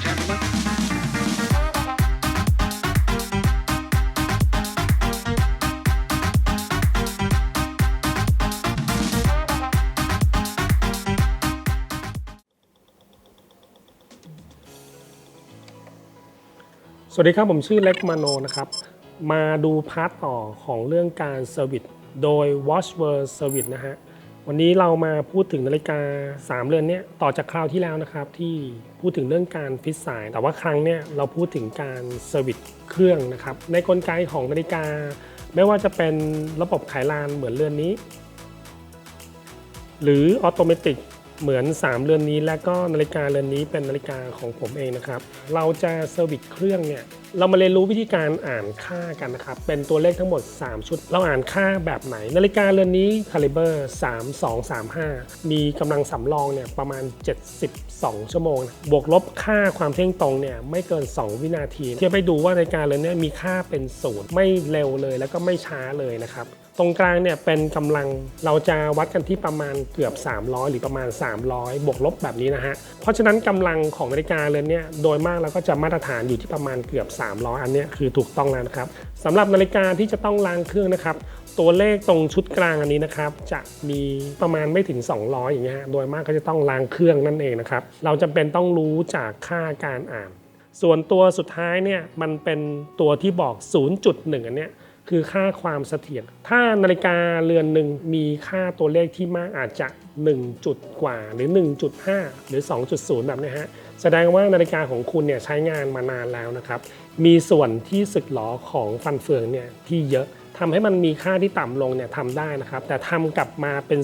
สวัสดีครับ ผมชื่อเล็กมาโนนะครับ มาดูพาร์ทต่อของเรื่องการเซอร์วิสโดย Watchword Service นะฮะ วันนี้เรามาพูดถึงนาฬิกา 3 เรือนเนี้ยต่อจากคราวที่แล้วนะครับ ที่พูดถึงเรื่องการฟิตสาย แต่ว่าครั้งเนี้ยเราพูดถึงการเซอร์วิสเครื่องนะครับ ในกลไกของนาฬิกา ไม่ว่าจะเป็นระบบไขลานเหมือนเรือนนี้ หรือออโตเมติก เหมือน 3 เรือนนี้และก็นาฬิกาเรือนนี้เป็นนาฬิกาของผมเองนะครับ เราจะเซอร์วิสเครื่องเนี่ยเรามาเรียนรู้วิธีการอ่านค่ากันนะครับ เป็นตัวเลขทั้งหมด 3 ชุด เราอ่านค่าแบบไหน นาฬิกาเรือนนี้คาลิเบอร์3235 มีกำลังสำรองเนี่ยประมาณ 72 ชั่วโมง บวกลบค่าความเที่ยงตรงเนี่ยไม่เกิน 2 วินาที เทียบไปดูว่านาฬิกาเรือนนี้มีค่าเป็นศูนย์ไม่เร็วเลยแล้วก็ไม่ช้าเลยนะครับ ตรงกลางเนี่ยเป็นกำลังเราจะวัดกันที่ประมาณเกือบ 300 หรือประมาณ 300 บวกลบแบบนี้นะฮะ เพราะฉะนั้นกำลังของนาฬิกาเรือนเนี่ยโดยมากเราก็จะมาตรฐานอยู่ที่ประมาณเกือบ 300 อันเนี้ยคือถูกต้องแล้วนะครับสำหรับนาฬิกาที่จะต้องล้างเครื่องนะครับตัวเลขตรงชุดกลางอันนี้นะครับจะมีประมาณไม่ถึง 200 อย่างเงี้ยโดยมากก็จะต้องล้างเครื่องนั่นเองนะครับเราจำเป็นต้องรู้จากค่าการอ่าน ส่วนตัวสุดท้ายเนี่ยมันเป็นตัวที่บอก 0.1 อันเนี้ย คือค่าความเสถียร ถ้านาฬิกาเรือนหนึ่งมีค่าตัวเลขที่มากอาจจะ 1 จุดกว่าหรือ 1.5 หรือ 2.0 แบบนี้ฮะ แสดงว่านาฬิกาของคุณเนี่ยใช้งานมานานแล้วนะครับ มีส่วนที่สึกหรอของฟันเฟืองเนี่ยที่เยอะทำให้มันมีค่าที่ต่ำลงเนี่ยทำได้นะครับ แต่ทำกลับมาเป็น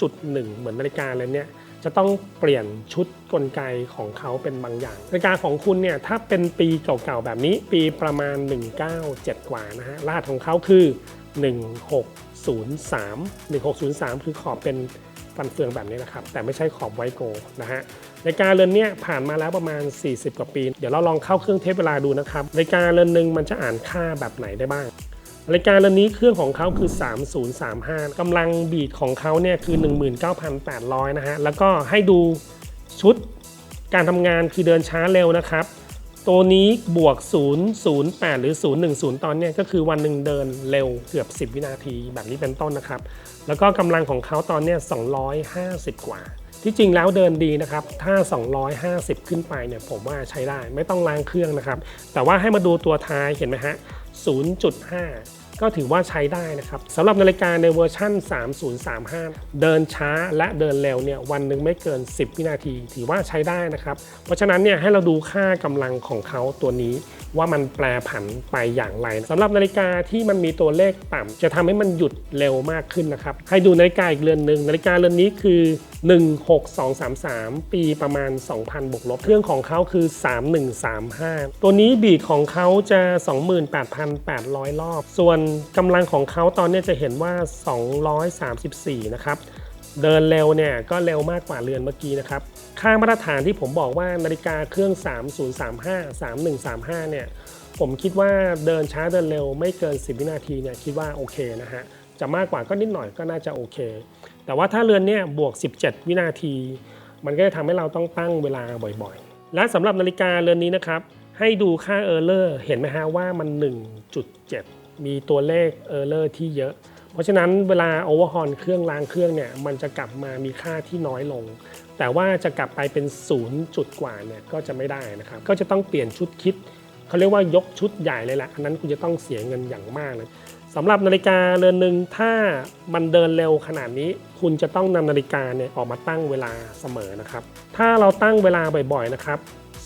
0.1 เหมือนนาฬิกาเลยเนี่ย จะต้องเปลี่ยนชุดกลไกของเขาเป็นบางอย่างนาฬิกาของคุณเนี่ยถ้าเป็นปีเก่าๆแบบนี้ปีประมาณ 197 กว่านะฮะรหัสของเขาคือ 1603 1603 คือขอบเป็นฟันเฟืองแบบนี้นะครับ แต่ไม่ใช่ขอบไวโกนะฮะนาฬิกาเรือนนี้ผ่านมาแล้วประมาณ 40 กว่าปี เดี๋ยวเราลองเข้าเครื่องเทปเวลาดูนะครับนาฬิกาเรือนหนึ่งมันจะอ่านค่าแบบไหนได้บ้าง รายการเรือนนี้เครื่องของเขาคือ 3035กำลังบีดของเขาเนี่ยคือ 19,800 นะฮะ แล้วก็ให้ดูชุดการทำงานคือเดินช้าเร็วนะครับ ตัวนี้บวก 008 หรือ 010 ตอนเนี้ยก็คือวันหนึ่งเดินเร็วเกือบ 10 วินาทีแบบนี้เป็นต้นนะครับ แล้วก็กำลังของเขาตอนเนี้ย250 กว่า ที่จริงแล้วเดินดีนะครับ ถ้า 250 ขึ้นไปเนี่ยผมว่าใช้ได้ไม่ต้องล้างเครื่องนะครับ แต่ว่าให้มาดูตัวท้ายเห็นไหมฮะ 0.5 ก็ถือว่าใช้ได้นะครับสำหรับนาฬิกาในเวอร์ชั่น 3035 เดินช้าและเดินเร็วเนี่ยวันหนึ่งไม่เกิน 10 วินาที ถือว่าใช้ได้นะครับ เพราะฉะนั้นเนี่ยให้เราดูค่ากำลังของเขาตัวนี้ว่ามันแปรผันไปอย่างไรสำหรับนาฬิกาที่มันมีตัวเลขต่ำจะทำให้มันหยุดเร็วมากขึ้นนะครับ ให้ดูนาฬิกาอีกเรือนหนึ่งนาฬิกาเรือนนี้คือ 16233 ปีประมาณ 2,000บวกลบเครื่องของเขาคือ 3135 ตัวนี้บีดของเขาจะ 28,800 รอบ ส่วนกำลังของเขาตอนนี้จะเห็นว่า 234 นะครับเดินเร็วเนี่ยก็เร็วมากกว่าเรือนเมื่อกี้นะครับ ค่ามาตรฐานที่ผมบอกว่านาฬิกาเครื่อง 3035 3135 เนี่ย ผมคิดว่าเดินช้าเดินเร็วไม่เกิน 10 วินาทีเนี่ยคิดว่าโอเคนะฮะ จะมากกว่าก็นิดหน่อยก็น่าจะโอเค แต่ว่าถ้าเรือนเนี่ยบวก 17 วินาที มันก็จะทำให้เราต้องตั้งเวลาบ่อยๆ และสำหรับนาฬิกาเรือนนี้นะครับ ให้ดูค่าเออร์เลอร์เห็นไหมฮะว่ามัน 1.7 มีตัวเลขเออร์เลอร์ที่เยอะ เพราะฉะนั้นเวลาโอเวอร์ฮอนเครื่องล้างเครื่องเนี่ยมันจะกลับมามีค่าที่น้อยลง แต่ว่าจะกลับไปเป็น0จุดกว่าเนี่ยก็จะไม่ได้นะครับก็จะต้องเปลี่ยนชุดคิดเขาเรียกว่ายกชุดใหญ่เลยแหละอันนั้นคุณจะต้องเสียเงินอย่างมากเลย สำหรับนาฬิกาเรือนหนึ่งถ้ามันเดินเร็วขนาดนี้ คุณจะต้องนำนาฬิกาเนี่ยออกมาตั้งเวลาเสมอนะครับ ถ้าเราตั้งเวลาบ่อยๆนะครับ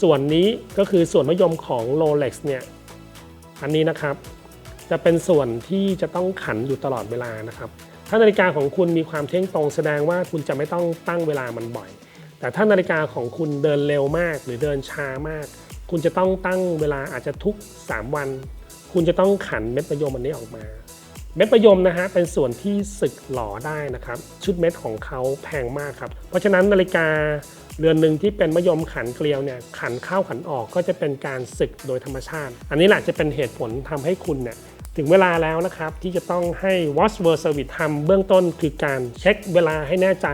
ส่วนนี้ก็คือส่วนมยมของ Rolex เนี่ยอันนี้นะครับ จะเป็นส่วนที่จะต้องขันอยู่ตลอดเวลานะครับ ถ้านาฬิกาของคุณมีความเที่ยงตรงแสดงว่าคุณจะไม่ต้องตั้งเวลามันบ่อย แต่ถ้านาฬิกาของคุณเดินเร็วมากหรือเดินช้ามาก คุณจะต้องตั้งเวลาอาจจะทุก 3 วัน คุณจะต้องขันเม็ดประยมอันนี้ออกมา เม็ดประยมนะฮะเป็นส่วนที่สึกหล่อได้นะครับ ชุดเม็ดของเขาแพงมากครับ เพราะฉะนั้นนาฬิกาเรือนหนึ่งที่เป็นมะยมขันเกลียวเนี่ยขันเข้าขันออกก็จะเป็นการสึกโดยธรรมชาติ อันนี้แหละจะเป็นเหตุผลทำให้คุณเนี่ย ถึงเวลาแล้วนะครับ ที่จะต้องให้ Watch World Service ทำเบื้องต้นคือการเช็คเวลาให้แน่ใจ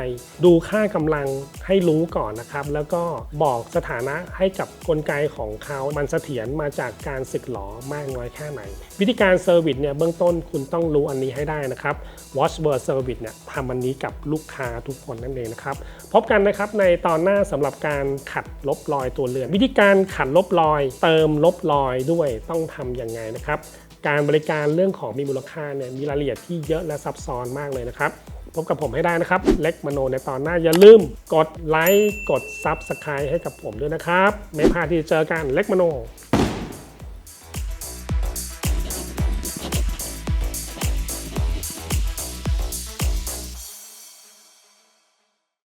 ดูค่ากำลังให้รู้ก่อนนะครับ แล้วก็บอกสถานะให้กับกลไกของเขามันเสถียรมาจากการสึกหลอมากน้อยแค่ไหน วิธีการเซอร์วิสเนี่ยเบื้องต้นคุณต้องรู้อันนี้ให้ได้นะครับ Watch World Service เนี่ยทำอันนี้กับลูกค้าทุกคนนั่นเองนะครับ พบกันนะครับในตอนหน้าสำหรับการขัดลบรอยตัวเรือน วิธีการขัดลบรอย เติมลบรอยด้วยต้องทำยังไงนะครับ การบริการเรื่องของมีมูลค่าเนี่ยมีรายละเอียดที่เยอะและซับซ้อนมากเลยนะครับ พบกับผมให้ได้นะครับ เล็กมโนในตอนหน้าอย่าลืมกดไลค์กด Subscribe ให้กับผมด้วยนะครับ ไม่พลาดที่จะเจอกันเล็กมโน